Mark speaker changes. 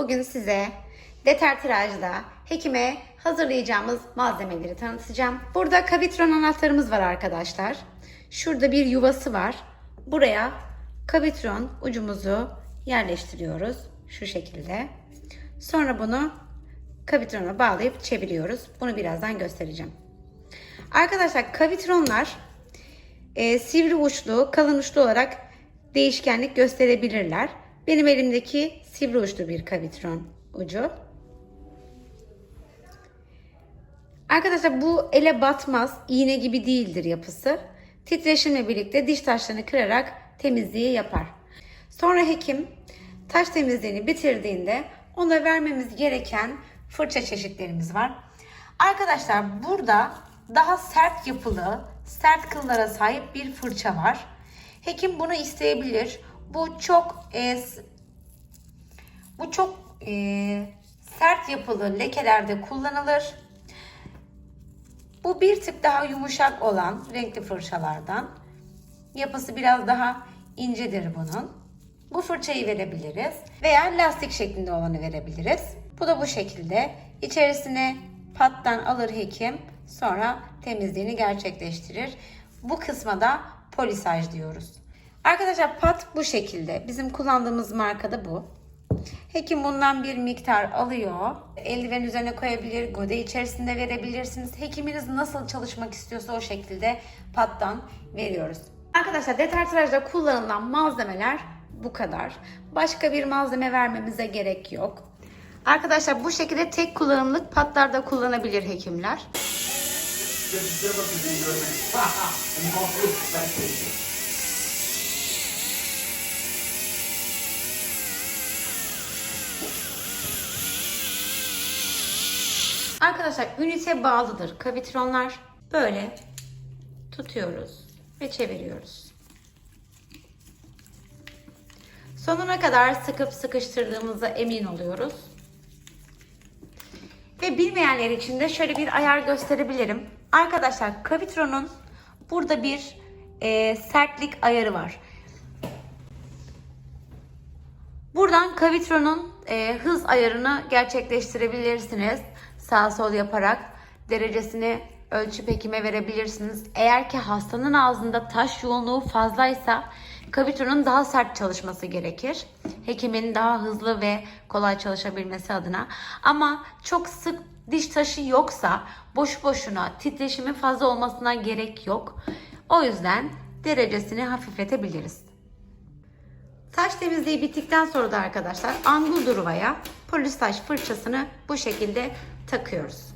Speaker 1: Bugün size detertirajda hekime hazırlayacağımız malzemeleri tanıtacağım. Burada kavitron anahtarımız var arkadaşlar. Şurada bir yuvası var. Buraya kavitron ucumuzu yerleştiriyoruz. Şu şekilde. Sonra bunu kavitrona bağlayıp çeviriyoruz. Bunu birazdan göstereceğim. Arkadaşlar kavitronlar e, sivri uçlu, kalın uçlu olarak değişkenlik gösterebilirler. Benim elimdeki sivri uçlu bir kavitron ucu. Arkadaşlar bu ele batmaz, iğne gibi değildir yapısı. Titreşimle birlikte diş taşlarını kırarak temizliği yapar. Sonra hekim taş temizliğini bitirdiğinde ona vermemiz gereken fırça çeşitlerimiz var. Arkadaşlar burada daha sert yapılı, sert kıllara sahip bir fırça var. Hekim bunu isteyebilir. Bu çok e, bu çok e, sert yapılı lekelerde kullanılır. Bu bir tık daha yumuşak olan renkli fırçalardan. Yapısı biraz daha incedir bunun. Bu fırçayı verebiliriz veya lastik şeklinde olanı verebiliriz. Bu da bu şekilde. İçerisine pattan alır hekim sonra temizliğini gerçekleştirir. Bu kısma da polisaj diyoruz. Arkadaşlar pat bu şekilde. Bizim kullandığımız marka da bu. Hekim bundan bir miktar alıyor. Eldiven üzerine koyabilir, gode içerisinde verebilirsiniz. Hekiminiz nasıl çalışmak istiyorsa o şekilde pattan veriyoruz. Arkadaşlar detertirajda kullanılan malzemeler bu kadar. Başka bir malzeme vermemize gerek yok. Arkadaşlar bu şekilde tek kullanımlık patlarda kullanabilir hekimler. Arkadaşlar ünite bağlıdır kavitronlar. Böyle tutuyoruz ve çeviriyoruz. Sonuna kadar sıkıp sıkıştırdığımıza emin oluyoruz. Ve bilmeyenler için de şöyle bir ayar gösterebilirim. Arkadaşlar kavitronun burada bir e, sertlik ayarı var. Buradan kavitronun e, hız ayarını gerçekleştirebilirsiniz. Sağ sol yaparak derecesini ölçüp hekime verebilirsiniz. Eğer ki hastanın ağzında taş yoğunluğu fazlaysa kavitronun daha sert çalışması gerekir. Hekimin daha hızlı ve kolay çalışabilmesi adına. Ama çok sık diş taşı yoksa boş boşuna titreşimin fazla olmasına gerek yok. O yüzden derecesini hafifletebiliriz. Saç temizliği bittikten sonra da arkadaşlar angul duruvaya polisaj fırçasını bu şekilde takıyoruz.